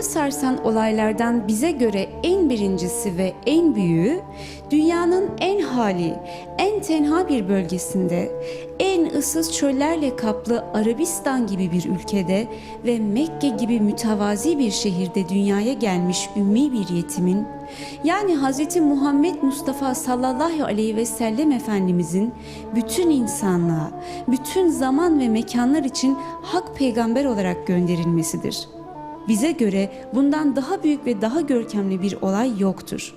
İnsanlığı sarsan olaylardan bize göre en birincisi ve en büyüğü, dünyanın en hali, en tenha bir bölgesinde, en ıssız çöllerle kaplı Arabistan gibi bir ülkede ve Mekke gibi mütevazi bir şehirde dünyaya gelmiş ümmi bir yetimin, yani Hz. Muhammed Mustafa sallallahu aleyhi ve sellem Efendimizin bütün insanlığa, bütün zaman ve mekanlar için hak peygamber olarak gönderilmesidir. Bize göre bundan daha büyük ve daha görkemli bir olay yoktur.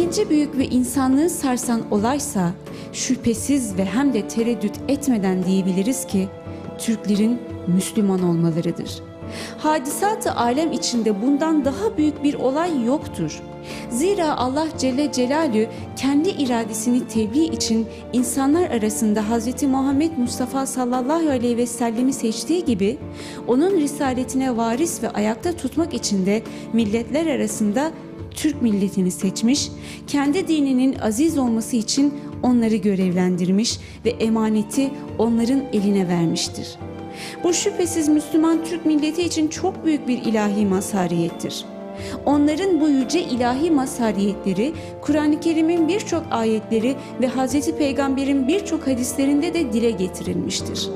İkinci büyük ve insanlığı sarsan olaysa şüphesiz ve hem de tereddüt etmeden diyebiliriz ki Türklerin Müslüman olmalarıdır. Hadisat-ı alem içinde bundan daha büyük bir olay yoktur. Zira Allah Celle Celalü kendi iradesini tebliğ için insanlar arasında Hz. Muhammed Mustafa sallallahu aleyhi ve sellemi seçtiği gibi onun risaletine varis ve ayakta tutmak için de milletler arasında Türk milletini seçmiş, kendi dininin aziz olması için onları görevlendirmiş ve emaneti onların eline vermiştir. Bu şüphesiz Müslüman Türk milleti için çok büyük bir ilahi mazhariyettir. Onların bu yüce ilahi mazhariyetleri Kur'an-ı Kerim'in birçok ayetleri ve Hz. Peygamber'in birçok hadislerinde de dile getirilmiştir.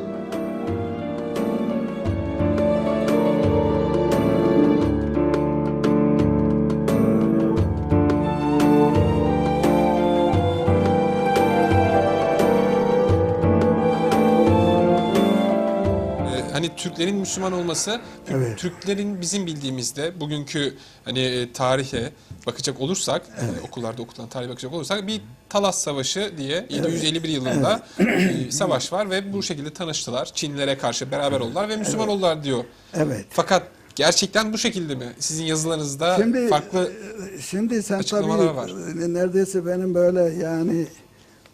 Hani Türklerin Müslüman olması, Evet. Türklerin bizim bildiğimizde bugünkü hani e, tarihe bakacak olursak, e, okullarda okutulan tarihe bakacak olursak bir Talas Savaşı diye 751 yılında bir savaş var ve bu şekilde tanıştılar. Çinlilere karşı beraber oldular ve Müslüman oldular diyor. Evet. Fakat gerçekten bu şekilde mi? Sizin yazılarınızda Şimdi farklı e, şimdi sen tabii var. e, neredeyse benim böyle yani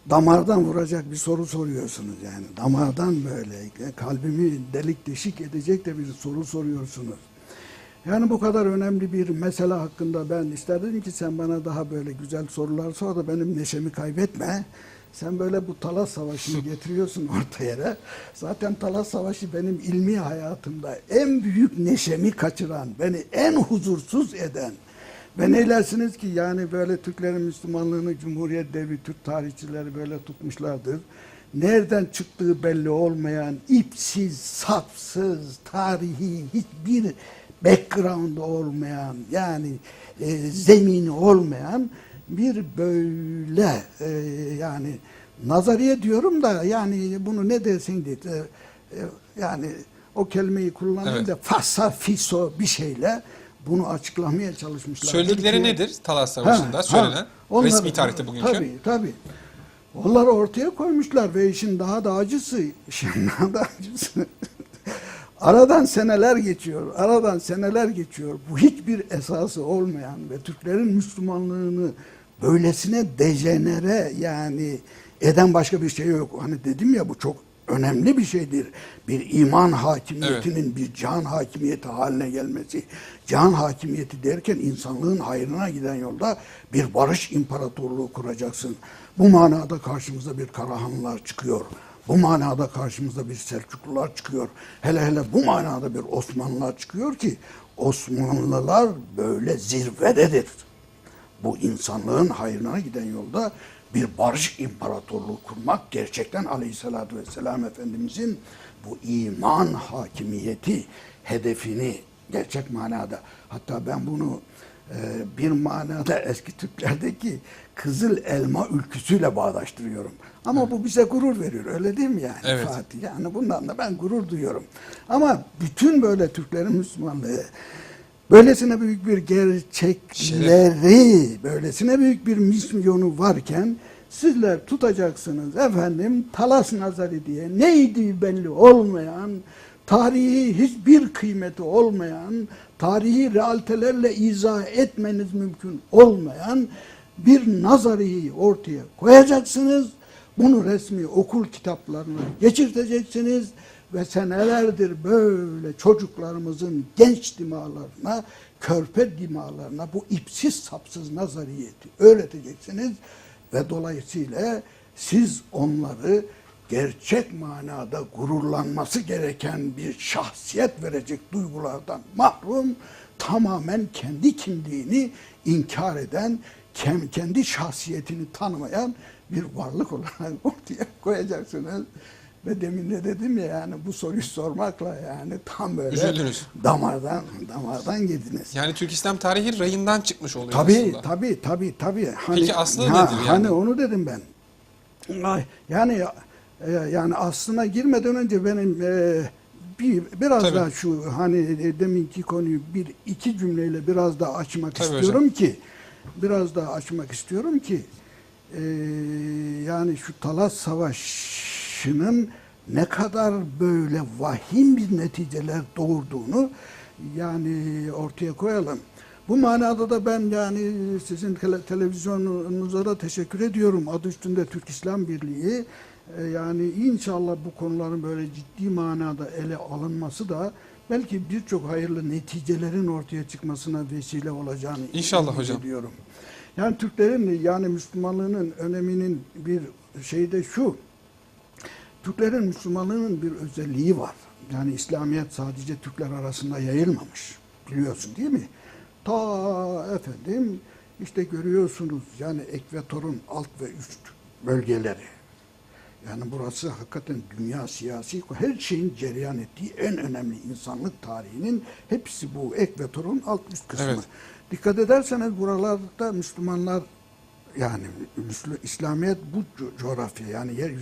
damardan vuracak bir soru soruyorsunuz yani. Damardan böyle kalbimi delik deşik edecek de bir soru soruyorsunuz. Yani bu kadar önemli bir mesele hakkında ben isterdim ki sen bana daha böyle güzel sorular sor da benim neşemi kaybetme. Sen böyle bu Talas Savaşı'nı getiriyorsun ortaya. Zaten Talas Savaşı benim ilmi hayatımda en büyük neşemi kaçıran, beni en huzursuz eden. Ve neylersiniz ki yani böyle Türklerin Müslümanlığını Cumhuriyet devri Türk tarihçileri böyle tutmuşlardır. Nereden çıktığı belli olmayan, ipsiz, sapsız, tarihi hiçbir background olmayan yani e, zemini olmayan bir böyle e, yani nazariye diyorum da yani bunu ne dersin diye e, e, yani o kelimeyi kullanayım Evet. da fassa fiso bir şeyle bunu açıklamaya çalışmışlar. söyledikleri Ki- nedir Talas Savaşı'nda Ha, söylenen? ha. Onlar- resmi tarihte bugünkü. Tabii tabii. Onları ortaya koymuşlar ve işin daha da acısı, işin daha da acısı. aradan seneler geçiyor, aradan seneler geçiyor. Bu hiçbir esası olmayan ve Türklerin Müslümanlığını böylesine dejenere yani eden başka bir şey yok. Hani dedim ya bu çok önemli bir şeydir. Bir iman hakimiyetinin bir can hakimiyeti haline gelmesi. Can hakimiyeti derken insanlığın hayrına giden yolda bir barış imparatorluğu kuracaksın. Bu manada karşımıza bir Karahanlılar çıkıyor. Bu manada karşımıza bir Selçuklular çıkıyor. Hele hele bu manada bir Osmanlılar çıkıyor ki Osmanlılar böyle zirvededir bu insanlığın hayrına giden yolda bir barış imparatorluğu kurmak gerçekten aleyhissalatü vesselam Efendimizin bu iman hakimiyeti hedefini gerçek manada hatta ben bunu e, bir manada eski Türklerdeki kızıl elma ülküsüyle bağdaştırıyorum. Ama bu bize gurur veriyor öyle değil mi yani Evet. Fatih? Yani bundan da ben gurur duyuyorum. Ama bütün böyle Türklerin Müslümanlığı böylesine büyük bir gerçekleri, böylesine büyük bir misyonu varken sizler tutacaksınız efendim Talas Nazari diye. Neydi belli olmayan, tarihi hiçbir kıymeti olmayan, tarihi realitelerle izah etmeniz mümkün olmayan bir nazariyi ortaya koyacaksınız. Bunu resmi okul kitaplarına geçirteceksiniz ve senelerdir böyle çocuklarımızın genç dimalarına, körpe dimalarına bu ipsiz sapsız nazariyeti öğreteceksiniz ve dolayısıyla siz onları gerçek manada gururlanması gereken bir şahsiyet verecek duygulardan mahrum, tamamen kendi kimliğini inkar eden, kendi şahsiyetini tanımayan bir varlık olarak ortaya koyacaksınız. Ve demin de dedim ya yani bu soruyu sormakla yani tam böyle Üzüldünüz. damardan damardan girdiniz. Yani Türk İslam tarihi rayından çıkmış oluyor Tabii aslında. tabii tabii tabii. Hani, Peki aslı ha, nedir yani? Hani onu dedim ben. Yani e, yani aslına girmeden önce benim e, bir biraz Tabii. daha şu hani e, deminki konuyu bir iki cümleyle biraz daha açmak Tabii istiyorum ki biraz daha açmak istiyorum ki e, yani şu Talas Savaşı'nın ne kadar böyle vahim bir neticeler doğurduğunu yani ortaya koyalım. Bu manada da ben yani sizin tele- televizyonunuza da teşekkür ediyorum. Adı üstünde Türk İslam Birliği. E, Yani inşallah bu konuların böyle ciddi manada ele alınması da belki birçok hayırlı neticelerin ortaya çıkmasına vesile olacağını İnşallah hocam. ediyorum. Yani Türklerin yani Müslümanlığının öneminin bir şeyi de şu. Türklerin Müslümanlığının bir özelliği var. Yani İslamiyet sadece Türkler arasında yayılmamış. Biliyorsun değil mi? Ta efendim işte görüyorsunuz yani ekvatorun alt ve üst bölgeleri. Yani burası hakikaten dünya siyasi her şeyin cereyan ettiği en önemli insanlık tarihinin hepsi bu ekvatorun alt üst kısmı. Evet. Dikkat ederseniz buralarda Müslümanlar yani Müslü, İslamiyet bu co- coğrafya yani yeryüzü